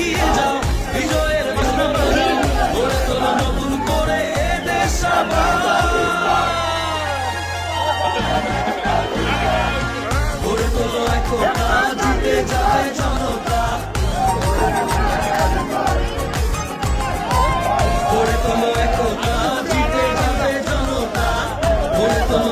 এগিয়ে যাও, বিজয়ের বাসনা বাজাও গড়ে তোলো নতুন করে এ দেশ গড়ে তোলো একতা জিতে যায় জনতা। গড়ে তোলো একতা জিতে যাবে জনতা। গড়ে তোলো